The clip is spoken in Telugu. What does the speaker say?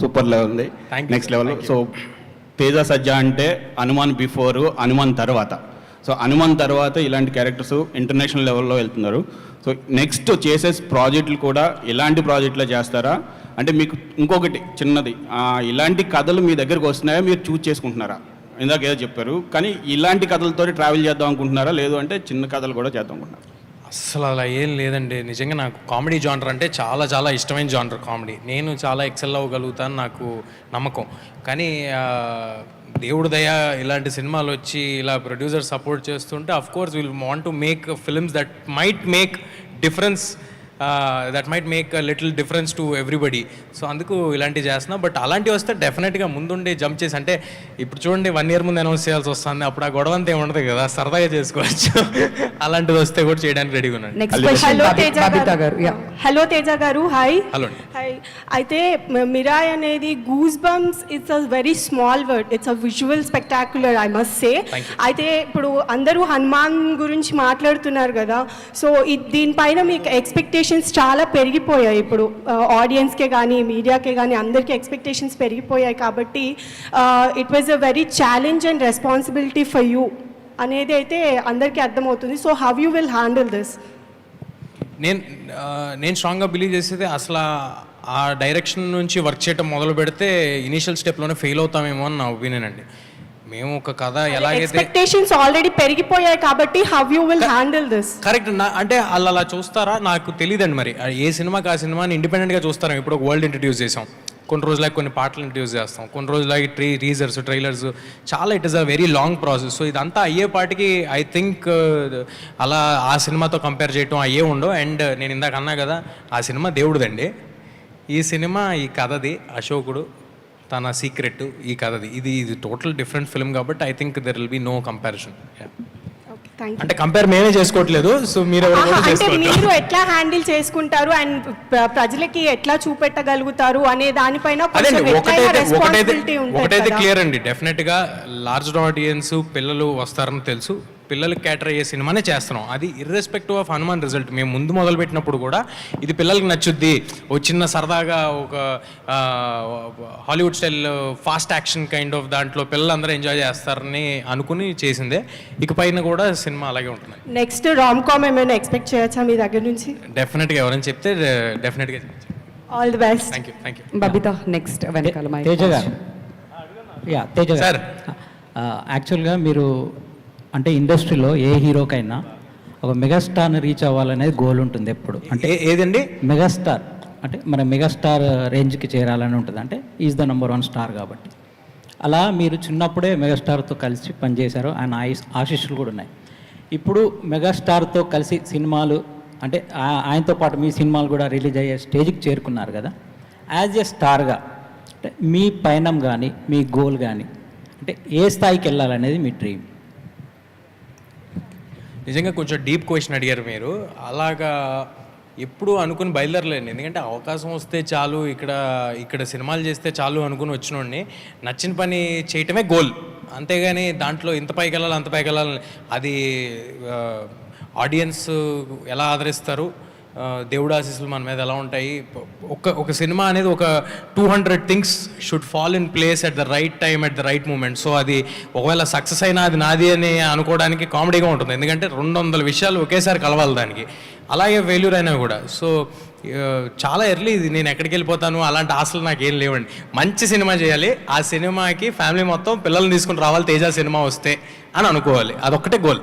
సూపర్ లెవెల్ ఉంది. Next. Level. So Teja Sajja అంటే హనుమాన్ బిఫోర్ హనుమాన్ తర్వాత. సో హనుమాన్ తర్వాత ఇలాంటి క్యారెక్టర్స్ ఇంటర్నేషనల్ లెవెల్లో వెళ్తున్నారు. సో నెక్స్ట్ చేసే ప్రాజెక్టులు కూడా ఇలాంటి ప్రాజెక్టులో చేస్తారా? అంటే మీకు ఇంకొకటి చిన్నది ఇలాంటి కథలు మీ దగ్గరకు వస్తున్నాయా? మీరు చూస్ చేసుకుంటున్నారా? ఇందాక ఏదో చెప్పారు. కానీ ఇలాంటి కథలతో ట్రావెల్ చేద్దాం అనుకుంటున్నారా? లేదు అంటే చిన్న కథలు కూడా చేద్దాం అనుకుంటున్నారా? అసలు అలా ఏం లేదండి. నిజంగా నాకు కామెడీ జానర్ అంటే చాలా చాలా ఇష్టమైన జానర్ కామెడీ. నేను చాలా ఎక్సెల్ అవ్వగలుగుతాను నాకు నమ్మకం. కానీ ఆ, దేవుడు దయ ఇలాంటి సినిమాలు వచ్చి ఇలా ప్రొడ్యూసర్ సపోర్ట్ చేస్తుంటే of course will want to make films that might make difference that might make little difference to everybody so అందుకు ఇలాంటివి చేస్తున్నా. బట్ అలాంటివి వస్తే డెఫినెట్గా ముందుండి జంప్ చేసి అంటే ఇప్పుడు చూడండి వన్ ఇయర్ ముందు అనౌన్స్ చేయాల్సి వస్తుంది. అప్పుడు ఆ గొడవ అంతా ఉండదు కదా సరదాగా చేసుకోవచ్చు. అలాంటిది వస్తే కూడా చేయడానికి రెడీగా ఉన్నాను హలో తేజ గారు yeah hello Teja garu hi hello hi అయితే మిరాయ్ అనేది goose bumps it's a very small word it's a visual spectacular I must say Thank you. అయితే ఇప్పుడు అందరూ హనుమాన్ గురించి మాట్లాడుతున్నారు కదా. సో దీనిపైన మీకు ఎక్స్పెక్టేషన్స్ చాలా పెరిగిపోయాయి. ఇప్పుడు ఆడియన్స్కే కానీ మీడియాకే కానీ అందరికీ ఎక్స్పెక్టేషన్స్ పెరిగిపోయాయి కాబట్టి it was a very challenge and responsibility for you అనేది అయితే అందరికీ అర్థమవుతుంది. So how you will handle this నేను uh, నేను స్ట్రాంగ్గా బిలీవ్ చేసేది అసలు ఆ- డైరెక్షన్ నుంచి వర్క్ చేయటం మొదలు పెడితే ఇనీషియల్ స్టెప్లోనే ఫెయిల్ అవుతామేమో అని నా ఒపీనియన్ అండి. మేము ఒక కథ ఎలాగైతే ఎక్స్పెక్టేషన్స్ ఆల్రెడీ పెరిగిపోయాయి కాబట్టి how you will handle this correct అంటే వాళ్ళు అలా చూస్తారా? నాకు తెలియదండి మరి. ఏ సినిమాకి ఆ సినిమాని ఇండిపెండెంట్గా చూస్తారా? ఇప్పుడు ఒక వరల్డ్ ఇంట్రడ్యూస్ చేసాం కొన్ని రోజులకి కొన్ని పాటలు ఇంట్రడ్యూస్ చేస్తాం. కొన్ని రోజులకి ట్రీ టీజర్స్ ట్రైలర్స్ చాలా it is a very long process so ఇదంతా అయ్యేపాటికి ఐ థింక్ అలా ఆ సినిమాతో కంపేర్ చేయటం అయ్యే ఉండవు. అండ్ నేను ఇందాక అన్నా కదా ఆ సినిమా దేవుడిదండి. ఈ సినిమా ఈ కథది అశోకుడు తన సీక్రెట్ ఈ కథది ఇది ఇది టోటల్ డిఫరెంట్ ఫిల్మ్ కాబట్టి I think there will be no comparison అంటే కంపేర్ మేమే చేసుకోవట్లేదు సో మీరు మీరు ఎట్లా హ్యాండిల్ చేసుకుంటారు అండ్ ప్రజలకి ఎట్లా చూపెట్టగలుగుతారు అనే దానిపైన ఒకటైతే. క్లియర్ అండి. డెఫినెట్గా లార్జ్ ఆడియన్స్ పిల్లలు వస్తారని తెలుసు. పిల్లలకి క్యాటర్ అయ్యే సినిమానే చేస్తున్నాం. అది ఇర్రెస్పెక్టివ్ ఆఫ్ హనుమాన్ రిజల్ట్ మేము ముందు మొదలు పెట్టినప్పుడు కూడా ఇది పిల్లలకి నచ్చుద్ది. ఓ చిన్న సరదాగా ఒక Hollywood style fast action kind of దాంట్లో పిల్లలందరూ ఎంజాయ్ చేస్తారని అనుకుని చేసిందే. ఇక పైన కూడా సినిమా అలాగే ఉంటుంది. నెక్స్ట్ రామ్ కామ్ ఏమైనా ఎక్స్పెక్ట్ చేయొచ్చా మీ దగ్గర నుంచి? డెఫినెట్గా ఎవరైనా చెప్తే డెఫినెట్గా all the best thank you thank you Babita next వెనకాల తేజ గారు. Yeah Teja sir. యాక్చువల్గా మీరు అంటే ఇండస్ట్రీలో ఏ హీరోకైనా ఒక మెగాస్టార్ని రీచ్ అవ్వాలనేది గోల్ ఉంటుంది ఎప్పుడు. అంటే ఏదండి? మెగాస్టార్. అంటే మన మెగాస్టార్ రేంజ్కి చేరాలని ఉంటుంది. అంటే is the number one star కాబట్టి. అలా మీరు చిన్నప్పుడే మెగాస్టార్తో కలిసి పనిచేశారు ఆయన ఆయుష్ ఆశీస్సులు కూడా ఉన్నాయి. ఇప్పుడు మెగాస్టార్తో కలిసి సినిమాలు అంటే ఆయనతో పాటు మీ సినిమాలు కూడా రిలీజ్ అయ్యే స్టేజ్కి చేరుకున్నారు కదా. యాజ్ ఎ స్టార్గా అంటే మీ పయనం కానీ మీ గోల్ కానీ అంటే ఏ స్థాయికి వెళ్ళాలనేది మీ డ్రీమ్ నిజంగా కొంచెం డీప్ క్వశ్చన్ అడిగారు మీరు. అలాగా ఎప్పుడు అనుకుని బయలుదేరలేండి ఎందుకంటే అవకాశం వస్తే చాలు ఇక్కడ ఇక్కడ సినిమాలు చేస్తే చాలు అనుకుని వచ్చినోడిని. నచ్చిన పని చేయటమే గోల్. అంతేగాని దాంట్లో ఇంత పైకి వెళ్ళాలి అంత పైకి వెళ్ళాలి. అది ఆడియన్స్ ఎలా ఆదరిస్తారు? దేవుడు ఆశీస్సులు మన మీద ఎలా ఉంటాయి? ఒక ఒక సినిమా అనేది ఒక two hundred things should fall in place at the right time at the right moment so అది ఒకవేళ సక్సెస్ అయినా అది నాది అని అనుకోవడానికి కామెడీగా ఉంటుంది. ఎందుకంటే రెండు వందల విషయాలు ఒకేసారి కలవాలి దానికి. అలాగే ఫెయిల్యూర్ అయినా కూడా. సో చాలా ఎర్లీ ఇది. నేను ఎక్కడికి వెళ్ళిపోతాను? అలాంటి ఆశలు నాకు ఏం లేవండి. మంచి సినిమా చేయాలి. ఆ సినిమాకి ఫ్యామిలీ మొత్తం పిల్లల్ని తీసుకుని రావాలి. తేజ సినిమా వస్తే అని అనుకోవాలి. అదొక్కటే గోల్